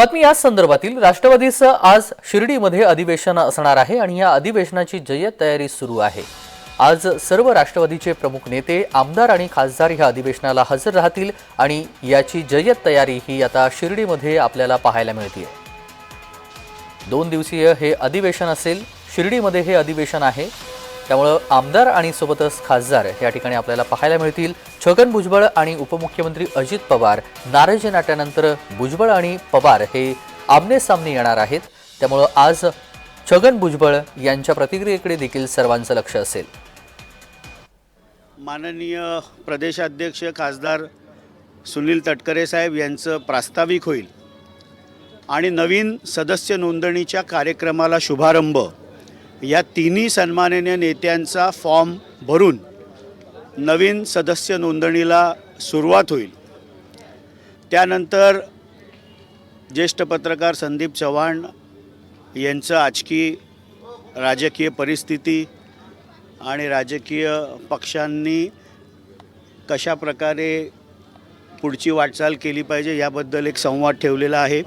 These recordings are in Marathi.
बातमी याच संदर्भातील. राष्ट्रवादीचं आज शिर्डीमध्ये अधिवेशन असणार आहे आणि या अधिवेशनाची जय्यत तयारी सुरू आहे. आज सर्व राष्ट्रवादीचे प्रमुख नेते आमदार आणि खासदार ह्या अधिवेशनाला हजर राहतील आणि याची जय्यत तयारी ही आता शिर्डीमध्ये आपल्याला पाहायला मिळते दोन दिवसीय हे अधिवेशन असेल. शिर्डीमध्ये हे अधिवेशन आहे. त्यामुळं आमदार आणि सोबतच खासदार या ठिकाणी आपल्याला पाहायला मिळतील. छगन भुजबळ आणि उपमुख्यमंत्री अजित पवार. नाराजी नाट्यानंतर भुजबळ आणि पवार हे आमने सामने येणार आहेत. त्यामुळं आज छगन भुजबळ यांच्या प्रतिक्रियेकडे देखील सर्वांचं लक्ष असेल. माननीय प्रदेशाध्यक्ष खासदार सुनील तटकरे साहेब यांचं प्रास्ताविक होईल. आणि नवीन सदस्य नोंदणीच्या कार्यक्रमाला शुभारंभ. या तिन्ही सन्माननीय नेत्यांचा फॉर्म भरून नवीन सदस्य नोंदणीला सुरुवात होईल. त्यानंतर ज्येष्ठ पत्रकार संदीप चव्हाण यांचं आजकी राजकीय परिस्थिती आणि राजकीय पक्षांनी कशा प्रकारे पुढची वाटचाल केली पाहिजे याबद्दल एक संवाद ठेवलेला आहे.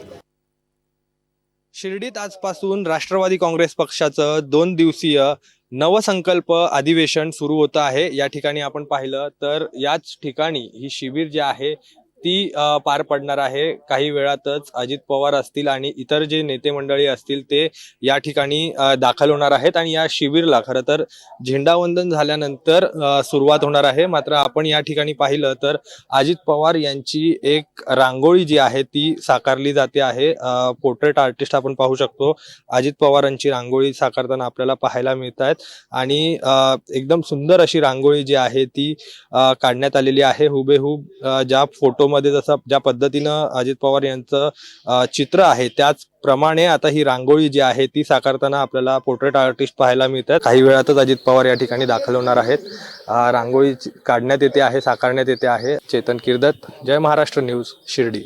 शिर्डीत आजपासून राष्ट्रवादी काँग्रेस पक्षाचं दोन दिवसीय नवसंकल्प अधिवेशन सुरू होतं आहे. या ठिकाणी आपण पाहिलं तर याच ठिकाणी ही शिबिर जी आहे ती पार पडणार आहे. काही वेळातच अजित पवार असतील आणि इतर जे नेते मंडळी असतील ते या ठिकाणी दाखल होणार आहेत आणि या शिबिरला खरं तर झेंडावंदन झाल्यानंतर सुरुवात होणार आहे. मात्र आपण या ठिकाणी पाहिलं तर अजित पवार यांची एक रांगोळी जी आहे ती साकारली जाते आहे. पोर्ट्रेट आर्टिस्ट आपण पाहू शकतो. अजित पवारांची रांगोळी साकारताना आपल्याला पाहायला मिळत आहेत आणि एकदम सुंदर अशी रांगोळी जी आहे ती काढण्यात आलेली आहे. हुबेहूब ज्या फोटो मध्ये जसं ज्या पद्धतीनं अजित पवार यांचं चित्र आहे त्याच प्रमाणे आता ही रांगोळी जी आहे ती साकारताना आपल्याला पोर्ट्रेट आर्टिस्ट पाहायला मिळतात. काही वेळातच अजित पवार या ठिकाणी दाखल होणार आहेत. रांगोळी काढण्यात येते आहे साकारण्यात येते आहे. चेतन किर्दत जय महाराष्ट्र न्यूज शिर्डी.